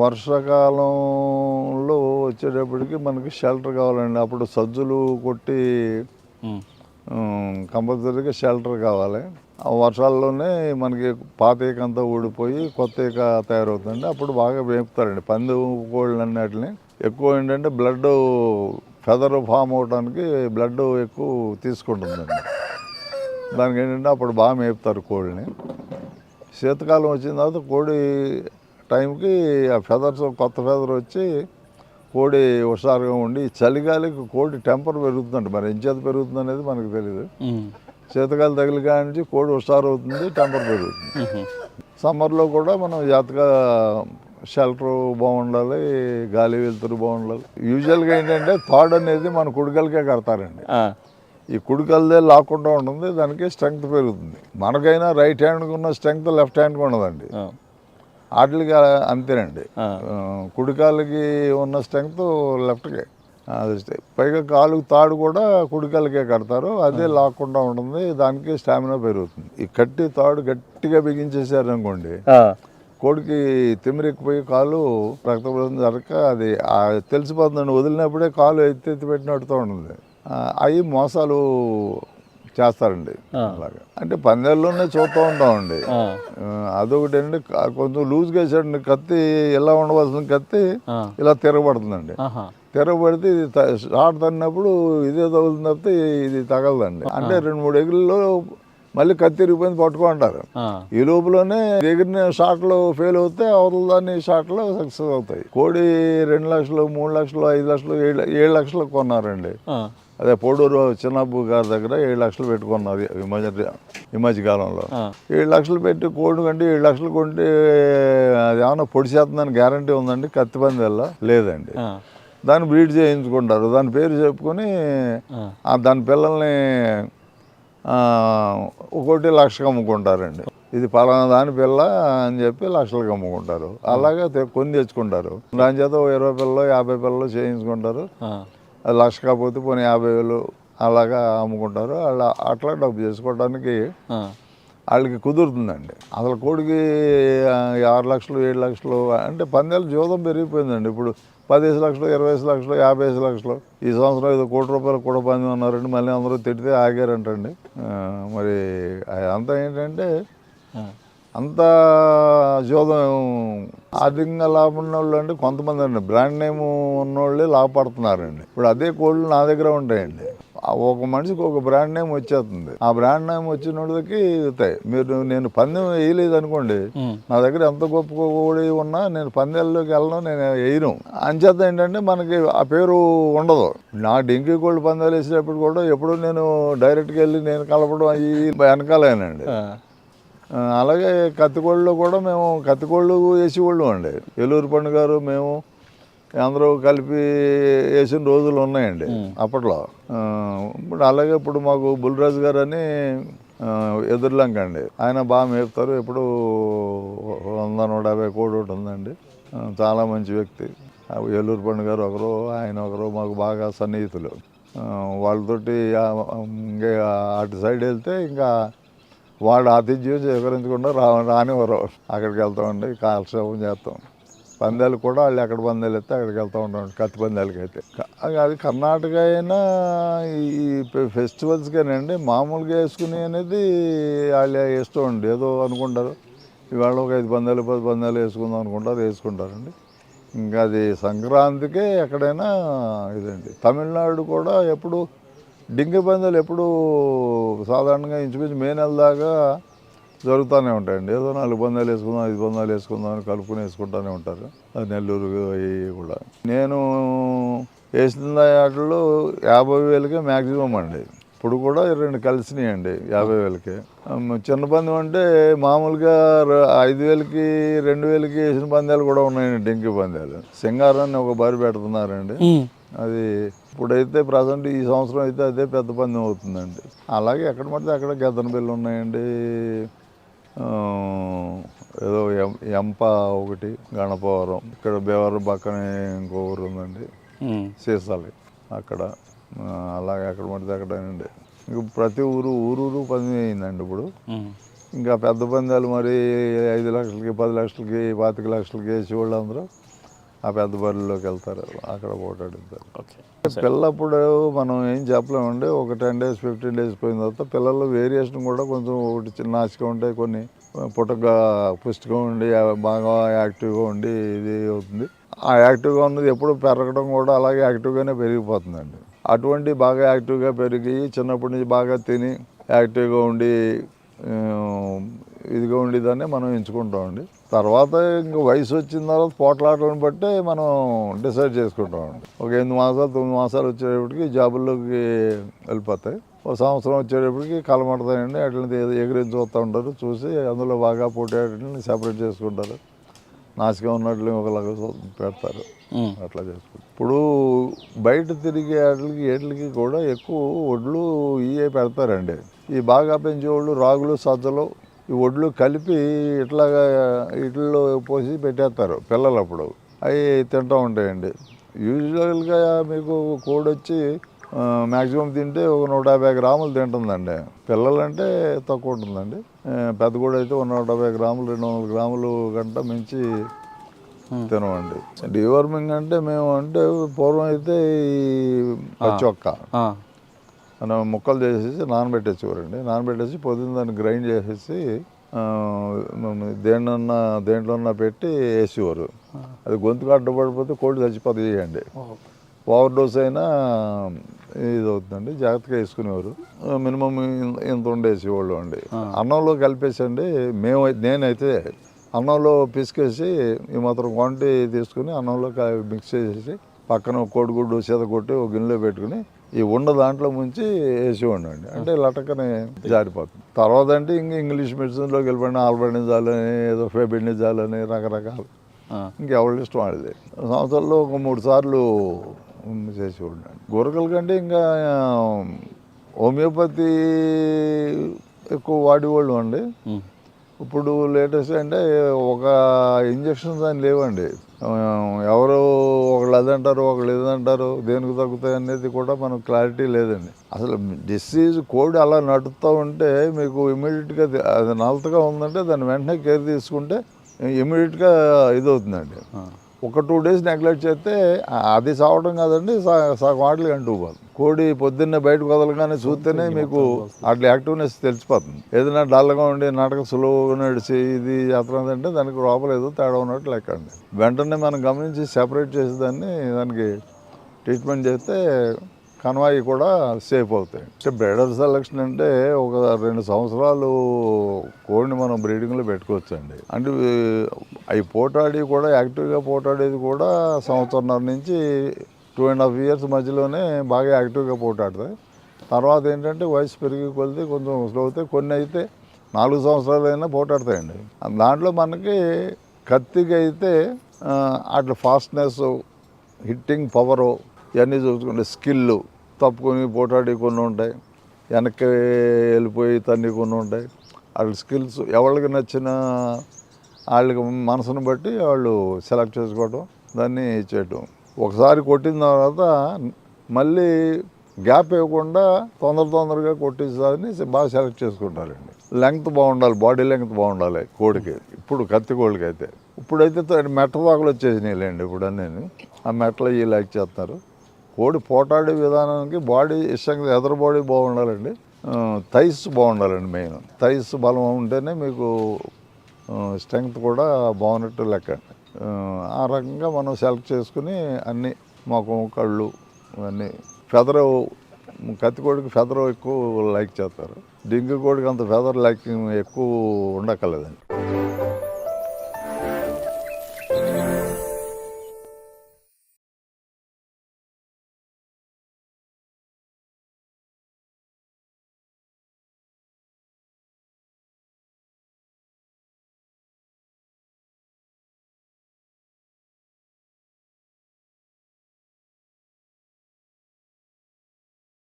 వర్షాకాలంలో వచ్చేటప్పటికి మనకి షెల్టర్ కావాలండి. అప్పుడు సజ్జులు కొట్టి కంపల్సరీగా షెల్టర్ కావాలి. ఆ వర్షాల్లోనే మనకి పాత ఈక అంతా ఊడిపోయి కొత్త ఈక తయారవుతుంది అప్పుడు బాగా వేపుతారండి. పంది కోళ్ళు అన్నిటిని ఎక్కువ ఏంటంటే బ్లడ్ ఫెదర్ ఫామ్ అవడానికి బ్లడ్ ఎక్కువ తీసుకుంటుందండి. దానికి ఏంటంటే అప్పుడు బాగా మేపుతారు కోళ్ళని. శీతకాలం వచ్చిన తర్వాత కోడి టైంకి ఆ ఫెదర్స్ కొత్త ఫెదర్ వచ్చి కోడి హుషారుగా ఉండి చలిగాలికి కోడి టెంపర్ పెరుగుతుందండి మరి ఎంచేత పెరుగుతుంది అనేది మనకు తెలియదు శీతకాలం తగిలి కాడి నుంచి కోడి హుషారు అవుతుంది టెంపర్ పెరుగుతుంది. సమ్మర్లో కూడా మనం జాతగా షెల్టర్ బాగుండాలి గాలి వెలుతురు బాగుండాలి. యూజువల్గా ఏంటంటే థాడ్ అనేది మన కుడికలకే కడతారండి. ఈ కుడికలదే లాక్కుండా ఉంటుంది దానికి స్ట్రెంగ్త్ పెరుగుతుంది. మనకైనా రైట్ హ్యాండ్కి ఉన్న స్ట్రెంగ్త్ లెఫ్ట్ హ్యాండ్కి ఉండదండి. వాటికి అంతేనండి. కుడికాలకి ఉన్న స్ట్రెంగ్త్ లెఫ్ట్కే. అది పైగా కాలు తాడు కూడా కుడికాలకే కడతారు. అదే లాక్కుండా ఉంటుంది. దానికి స్టామినా పెరుగుతుంది. ఈ కట్టి తాడు గట్టిగా బిగించేసారు అనుకోండి కోడికి తిమిరెక్కిపోయి కాలు రక్తపోతం జరగక అది తెలిసిపోతుందండి. వదిలినప్పుడే కాలు ఎత్తి ఎత్తి పెట్టినట్టుతో ఉంటుంది. అవి మోసాలు చేస్తారండి. అలాగా. అంటే పందేల్లోనే చూస్తూ ఉంటామండి. అదొకటి క- కొంచెం లూజ్గా వేసాడండి కత్తి ఎలా ఉండవలసిన కత్తి ఇలా తిరగబడుతుందండి. తిరగబడితే ఇది షార్ట్ తన్నప్పుడు ఇదే తగులుతుంది తప్పితే ఇది తగలదండి. అంటే రెండు మూడు ఎగుల్లో మళ్ళీ కత్తి తిరిగిపోయింది పట్టుకుంటారు ఈ లోపలనే ఎగిరిన షాట్లు ఫెయిల్ అవుతే అవతల దాన్ని షాట్లు సక్సెస్ అవుతాయి. కోడి రెండు లక్షలు మూడు లక్షలు ఐదు లక్షలు ఏడు ఏడు లక్షలు కొన్నారండి. అదే పోడూరు చిన్నబ్బు గారి దగ్గర ఏడు లక్షలు పెట్టుకున్నారు ఈ మధ్య ఈ మధ్య కాలంలో. ఏడు లక్షలు పెట్టి కోడి కంటే ఏడు లక్షలు కొంటే అది ఏమన్నా పొడి చేస్తుందని గ్యారంటీ ఉందండి? కత్తి పందేళ్ళ లేదండి. దాన్ని బ్రీడ్ చేయించుకుంటారు. దాని పేరు చెప్పుకొని ఆ దాని పిల్లల్ని ఒకటి లక్షకు అమ్ముకుంటారండి. ఇది పలానా దాని పిల్ల అని చెప్పి లక్షలకు అమ్ముకుంటారు. అలాగే కొని తెచ్చుకుంటారు. దాని చేత ఓ ఇరవై పిల్లలు యాభై పిల్లలు చేయించుకుంటారు. అది లక్ష కాకపోతే పోనీ యాభై వేలు అలాగా అమ్ముకుంటారు. అలా అట్లా డబ్బు చేసుకోవడానికి వాళ్ళకి కుదురుతుందండి. అసలు కోడికి ఆరు లక్షలు ఏడు లక్షలు అంటే పందేల జోదం పెరిగిపోయిందండి. ఇప్పుడు పదిహేను లక్షలు ఇరవై ఐదు లక్షలు యాభై ఐదు లక్షలు. ఈ సంవత్సరం ఐదు కోటి రూపాయలు కూడా పంది ఉన్నారండి. మళ్ళీ అందరూ తిడితే ఆగారంటండి. మరి అంతా ఏంటంటే అంత జోదం ఆర్థికంగా లాభం వాళ్ళు అంటే కొంతమంది అండి బ్రాండ్ నేమ్ ఉన్నోళ్ళే లాభపడుతున్నారండి. ఇప్పుడు అదే కోళ్ళు నా దగ్గర ఉంటాయండి. ఒక మనిషికి ఒక బ్రాండ్ నేమ్ వచ్చేస్తుంది. ఆ బ్రాండ్ నేమ్ వచ్చిన వాళ్ళకి అవుతాయి మీరు నేను పందెం వేయలేదు అనుకోండి నా దగ్గర ఎంత గొప్ప కోడి ఉన్నా నేను పందెల్లోకి వెళ్ళను నేను వేయను. అంచేత ఏంటంటే మనకి ఆ పేరు ఉండదు. నా డెంకీ కోళ్ళు పందాలు వేసేటప్పుడు కూడా ఎప్పుడు నేను డైరెక్ట్గా వెళ్ళి నేను కలపడం అవి వెనకాలేనండి. అలాగే కత్తికోళ్ళలో కూడా మేము కత్తికోళ్ళు వేసేవాళ్ళు అండి. ఏలూరు పండుగ గారు మేము అందరూ కలిపి వేసిన రోజులు ఉన్నాయండి అప్పట్లో. ఇప్పుడు అలాగే ఇప్పుడు మాకు బుల్రాజు గారు అని ఎదురులంక అండి. ఆయన బాగా మేపుతారు. ఎప్పుడు వంద నూట యాభై కోడి ఒకటి ఉందండి. చాలా మంచి వ్యక్తి. ఏలూరు పండుగ గారు ఒకరు ఆయన ఒకరు మాకు బాగా సన్నిహితులు. వాళ్ళతోటి ఇంకా అటు సైడ్ వెళ్తే ఇంకా వాడు ఆతిథ్యం స్వీకరించకుండా రా రానివ్వరు. అక్కడికి వెళ్తామండి కాలక్షేపం చేస్తాం. పందాలు కూడా వాళ్ళు ఎక్కడ పందాలు ఎత్తే అక్కడికి వెళ్తూ ఉంటాం. కత్తి పందాలకి అయితే అది కర్ణాటక అయినా ఈ ఫెస్టివల్స్కేనండి మామూలుగా వేసుకుని అనేది వాళ్ళు ఇష్టం అండి ఏదో అనుకుంటారు. ఇవాళ ఒక ఐదు పందాలు పది పందాలు వేసుకుందాం అనుకుంటారు వేసుకుంటారండి. ఇంకా అది సంక్రాంతికే ఎక్కడైనా ఇదండి. తమిళనాడు కూడా ఎప్పుడు డింగి పందాలు ఎప్పుడు సాధారణంగా ఇంచుమించు మే నెల దాకా జరుగుతూనే ఉంటాయండి. ఏదో నాలుగు పందాలు వేసుకుందాం ఐదు పందాలు వేసుకుందాం అని కలుపుకుని వేసుకుంటూనే ఉంటారు. అది నెల్లూరు అవి కూడా. నేను వేసిన వాటిలో యాభై వేలకే మ్యాక్సిమం అండి. ఇప్పుడు కూడా రెండు కలిసినాయండి యాభై వేలకి. చిన్న పందెం అంటే మామూలుగా ఐదు వేలకి రెండు వేలకి వేసిన పందాలు కూడా ఉన్నాయండి డెంగ్యూ పందాలు. సింగారాన్ని ఒక బరి పెడుతున్నారండి. అది ఇప్పుడైతే ప్రజెంట్ ఈ సంవత్సరం అయితే అదే పెద్ద పందెం అవుతుందండి. అలాగే ఎక్కడ పడితే అక్కడ గద్దన బిల్లు ఉన్నాయండి. ఏదో ఎం- ఎంప ఒకటి గణపవరం. ఇక్కడ బేవరం పక్కనే ఇంకో ఊరు ఉందండి. సీసాలి. అక్కడ అలాగే ఎక్కడ పడితే అక్కడేనండి. ఇంక ప్రతి ఊరు ఊరూరు పని అయిందండి ఇప్పుడు. ఇంకా పెద్ద పందాలు మరి ఐదు లక్షలకి పది లక్షలకి పాతిక లక్షలకి వేసి వాళ్ళు అందరూ ఆ పెద్ద బరిలోకి వెళ్తారు. అక్కడ పోటాడుతారు ఓకే. పిల్లప్పుడు మనం ఏం చెప్పలేమండి. ఒక టెన్ డేస్ ఫిఫ్టీన్ డేస్ పోయిన తర్వాత పిల్లల్లో వేరియేషన్ కూడా కొంచెం ఒకటి చిన్న నాసిగా ఉంటాయి కొన్ని పుట్టగా పుష్టిగా ఉండి బాగా యాక్టివ్గా ఉండి ఇది అవుతుంది. ఆ యాక్టివ్గా ఉన్నది ఎప్పుడు పెరగడం కూడా అలాగే యాక్టివ్గానే పెరిగిపోతుందండి. అటువంటి బాగా యాక్టివ్గా పెరిగి చిన్నప్పటి నుంచి బాగా తిని యాక్టివ్గా ఉండి ఇదిగా ఉండేదాన్ని మనం ఎంచుకుంటామండి. తర్వాత ఇంకా వయసు వచ్చిన తర్వాత పోట్లాటలను బట్టి మనం డిసైడ్ చేసుకుంటామండి ఒక ఎనిమిది మాసాలు తొమ్మిది మాసాలు వచ్చేటప్పటికి జాబుల్లోకి వెళ్ళిపోతాయి. ఒక సంవత్సరం వచ్చేటప్పటికి కలమడతాయండి. అట్లని ఎగిరించి చూస్తూ ఉంటారు. చూసి అందులో బాగా పోటీ సెపరేట్ చేసుకుంటారు. నాసిగా ఉన్నట్లు ఒకలాగా పెడతారు. అట్లా చేసుకుంటారు. ఇప్పుడు బయట తిరిగే వాటికి ఏట్లకి కూడా ఎక్కువ ఒడ్లు ఇవే పెడతారండి. ఈ బాగా పెంచేవాళ్ళు రాగులు సజ్జలు ఈ ఒడ్లు కలిపి ఇట్లాగా ఇట్లో పోసి పెట్టేస్తారు పిల్లలు అప్పుడు అవి తింటూ ఉంటాయండి. యూజువల్గా మీకు కోడి వచ్చి మ్యాక్సిమం తింటే ఒక నూట యాభై గ్రాములు తింటుందండి. పిల్లలంటే తక్కువ ఉంటుందండి. పెద్ద కోడి అయితే ఒక నూట యాభై గ్రాములు రెండు వందల గ్రాములు గంట మించి తినమండి. డివర్మింగ్ అంటే మేము అంటే పూర్వం అయితే ఈ పచ్చి ఒక్క ఆ. మనం ముక్కలు చేసేసి నానబెట్టేసేవారండి నానబెట్టేసి పొద్దున్న దాన్ని గ్రైండ్ చేసేసి మేము దేంట్లోన్నా పెట్టి వేసేవారు. అది గొంతుకు అడ్డుపడిపోతే కోడి చచ్చిపోతే చేయండి. ఓవర్ డోస్ అయినా ఇది అవుతుందండి జాగ్రత్తగా వేసుకునేవారు. మినిమం ఇంత ఉండేసేవాళ్ళు అండి. అన్నంలో కలిపేసండి. మేము నేనైతే అన్నంలో పిసికేసి ఈ మాత్రం క్వాంటిటీ తీసుకుని అన్నంలో మిక్స్ చేసేసి పక్కన కోడిగుడ్డు సీత కొట్టి ఒక గిన్నెలో పెట్టుకుని ఈ ఉండ దాంట్లో ముంచి వేసేవాడిని అండి అంటే లటకని జారిపోతుంది. తర్వాత అంటే ఇంక ఇంగ్లీష్ మెడిసిన్లోకి వెళ్ళిపోయిన ఆల్బర్నిజాల్ అని ఏదో ఫెబినిజాల్ అని రకరకాలు. ఇంకెవరి ఇష్టం వాళ్ళది. సంవత్సరంలో ఒక మూడు సార్లు చేసి ఉండండి. గురకల కంటే ఇంకా హోమియోపతి ఎక్కువ వాడేవాళ్ళు అండి. ఇప్పుడు లేటెస్ట్ అంటే ఒక ఇంజక్షన్స్ అని లేవండి. ఎవరు ఒకళ్ళు అదంటారు ఒకళ్ళు ఇదంటారు దేనికి తగ్గుతాయి అనేది కూడా మనకు క్లారిటీ లేదండి. అసలు డిసీజ్ కోడి అలా నడుస్తూ ఉంటే మీకు ఇమీడియట్గా అది నలతగా ఉందంటే దాన్ని వెంటనే కేర్ తీసుకుంటే ఇమీడియట్గా ఇది అవుతుందండి ఒక టూ డేస్ నెగ్లెక్ట్ చేస్తే అది సావడం కాదండి సగం అంటూ పోతుంది కోడి పొద్దున్నే బయటకు వదలగానే చూస్తేనే మీకు అట్లా యాక్టివ్నెస్ తెలిసిపోతుంది. ఏదైనా డల్గా ఉండి నాటకం సులువుగా నడిచి ఇది చేస్తున్నదంటే దానికి లోపల ఏదో తేడా ఉన్నట్టు లెక్క అండి వెంటనే మనం గమనించి సెపరేట్ చేసి దాన్ని దానికి ట్రీట్మెంట్ చేస్తే కన్వాయి కూడా సేఫ్ అవుతాయి. అంటే బ్రీడర్ సెలక్షన్ అంటే ఒక రెండు సంవత్సరాలు కోడిని మనం బ్రీడింగ్లో పెట్టుకోవచ్చండి. అంటే అవి పోటాడి కూడా యాక్టివ్గా పోటాడేది కూడా సంవత్సరంన్నర నుంచి టూ అండ్ హాఫ్ ఇయర్స్ మధ్యలోనే బాగా యాక్టివ్గా పోటాడుతాయి. తర్వాత ఏంటంటే వయసు పెరిగి కొలితే కొంచెం స్లో అవుతాయి కొన్ని అయితే నాలుగు సంవత్సరాలైనా పోటాడతాయండి. దాంట్లో మనకి కత్తికి అయితే అట్లా ఫాస్ట్నెస్ హిట్టింగ్ పవరు ఇవన్నీ చూసుకుంటే స్కిల్ తప్పుకొని పోటాడి కొన్ని ఉంటాయి వెనక్కి వెళ్ళిపోయి తన్ని కొన్ని ఉంటాయి. వాళ్ళ స్కిల్స్ ఎవరికి నచ్చిన వాళ్ళకి మనసును బట్టి వాళ్ళు సెలెక్ట్ చేసుకోవటం దాన్ని చేయటం. ఒకసారి కొట్టిన తర్వాత మళ్ళీ గ్యాప్ ఇవ్వకుండా తొందర తొందరగా కొట్టేసారిని బాగా సెలెక్ట్ చేసుకుంటారండి. లెంగ్త్ బాగుండాలి బాడీ లెంగ్త్ బాగుండాలి కోడికి. ఇప్పుడు కత్తి కోడికి అయితే ఇప్పుడైతే మెట్ల మెట్ట వాకులు వచ్చేసినాయిలేండి ఇప్పుడు అన్నీ ఆ మెట్ల ఇవి లైక్ చేస్తారు కోడి పోటాడే విధానానికి బాడీ ఇష్టంగా ఎదరు బాడీ బాగుండాలండి. థైస్ బాగుండాలండి మెయిన్. థైస్ బలం ఉంటేనే మీకు స్ట్రెంగ్త్ కూడా బాగున్నట్టు లెక్క. ఆ, ఆ రకంగా మనం సెలెక్ట్ చేసుకుని అన్ని మొఖం కళ్ళు అన్నీ ఫెదర్ కత్తి కోడికి ఫెదర్ ఎక్కువ లైక్ చేస్తారు. డింగి కోడికి అంత ఫెదర్ లైక్ ఎక్కువ ఉండక్కర్లేదండి.